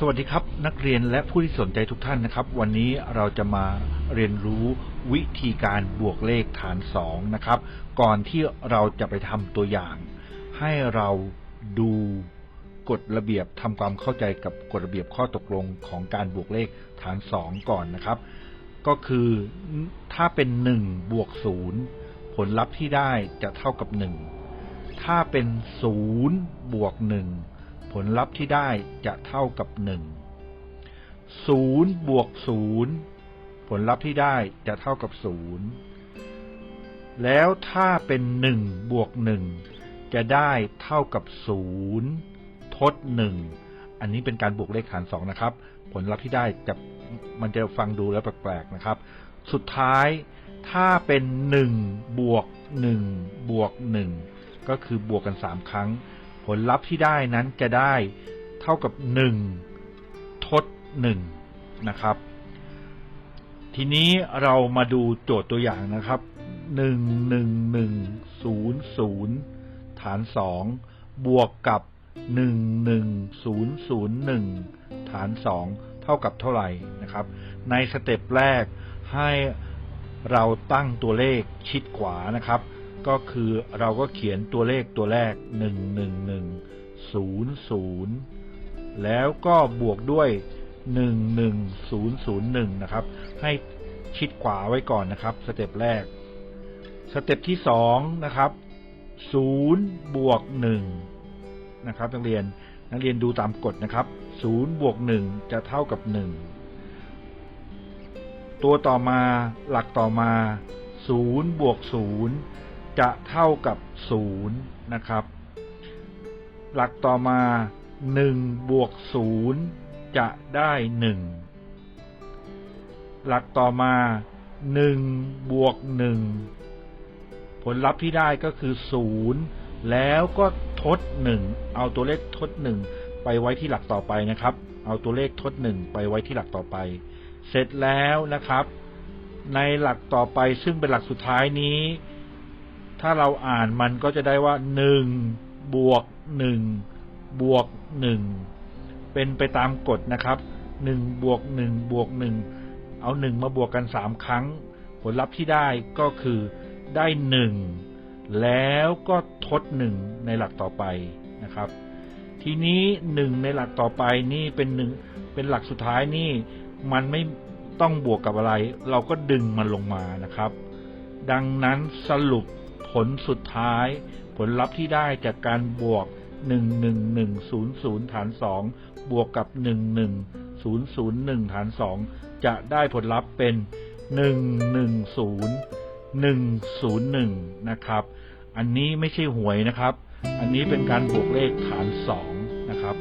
สวัสดีครับ นักเรียนและผู้ที่สนใจทุกท่านนะครับ วันนี้เราจะมาเรียนรู้วิธีการบวกเลขฐาน2นะครับ ก่อนที่เราจะไปทำตัวอย่าง ให้เราดูกฎระเบียบทำความเข้าใจกับกฎระเบียบข้อตกลงของการบวกเลขฐาน 2 ก่อนนะครับ ก็คือถ้าเป็น 1 บวก 0 ผลลัพธ์ที่ได้จะเท่ากับ 1 ถ้าเป็น 0 บวก 1 ผลลัพธ์ที่ได้จะเท่ากับ1 0บวก0ผลลัพธ์ที่ได้จะเท่ากับ0แล้วถ้าเป็น1บวก1จะได้เท่ากับ0ทด1อันนี้เป็นการบวกเลขฐาน2นะครับ ผลลัพธ์ที่ได้จะมันจะฟังดูแล้วแปลกๆนะครับ สุดท้ายถ้าเป็น1บวก1บวก1ก็คือบวกกัน3ครั้ง ผลลัพธ์ที่ได้นั้นจะได้เท่ากับ 1 ทด 1 นะครับ ทีนี้เรามาดูโจทย์ตัวอย่างนะครับ 1 1 1 0 0 ฐาน 2 บวกกับ 1 1 0 0 1 ฐาน 2 เท่ากับเท่าไหร่นะครับ ในสเต็ปแรกให้เราตั้งตัวเลขชิดขวานะครับ ก็คือเราก็เขียนตัวเลขตัวแรก 1 1 1 0 0 แล้วก็บวกด้วย 1 1 0 0 1 นะครับ ให้ชิดขวาไว้ก่อนนะครับ สเต็ปแรก สเต็ปที่2นะครับ0บวก1นะครับนักเรียนนักเรียนดูตามกฎนะครับ0บวก1จะเท่ากับ 1 ตัวต่อมาหลักต่อมา0บวก0 จะเท่ากับ 0 นะครับ หลักต่อมา 1 บวก 0 จะได้ 1 หลักต่อมา 1 บวก 1 ผลลัพธ์ที่ได้ก็คือ 0 แล้วก็ทด 1 เอาตัวเลขทด 1 ไปไว้ที่หลักต่อไปนะครับ เอาตัวเลขทด 1 ไปไว้ที่หลักต่อไป เสร็จแล้วนะครับ ในหลักต่อไปซึ่งเป็นหลักสุดท้ายนี้ ถ้าเราอ่านมันก็จะได้ว่า1บวก1บวก1เป็นไปตามกฎนะครับ1บวก1บวก1เอา1มาบวกกัน3ครั้ง ผลลัพธ์ที่ได้ก็คือได้1แล้วก็ทด1ในหลักต่อไปนะครับ ทีนี้1ในหลักต่อไปนี่เป็นหนึ่งเป็นหลักสุดท้ายนี่มันไม่ต้องบวกกับอะไร เราก็ดึงมันลงมานะครับ ดังนั้นสรุป ลสุดท้าย ผลลัพธ์ที่ได้จากการบวก 11100 ฐาน 2 บวกกับ 11001 ฐาน 2 จะได้ผลลัพธ์เป็น 110101 นะครับ อันนี้ไม่ใช่หวยนะครับ อันนี้เป็นการบวกเลขฐาน 2 นะครับ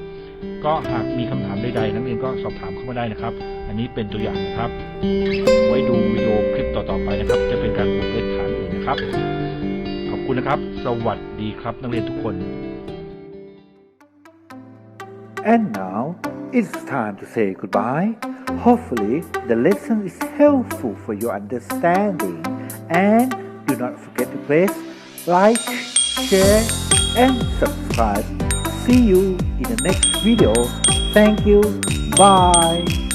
ก็หากมีคำถามใดๆนักเรียนก็สอบถามเข้ามาได้นะครับ อันนี้เป็นตัวอย่างนะครับ ไว้ดูวิดีโอคลิปต่อๆไปนะครับ จะเป็นการบวกเลขฐานอื่นนะครับขอบ And now it's time to say goodbye. Hopefully, the lesson is helpful for your understanding. And do not forget to press like, share, and subscribe. See you in the next video. Thank you. Bye.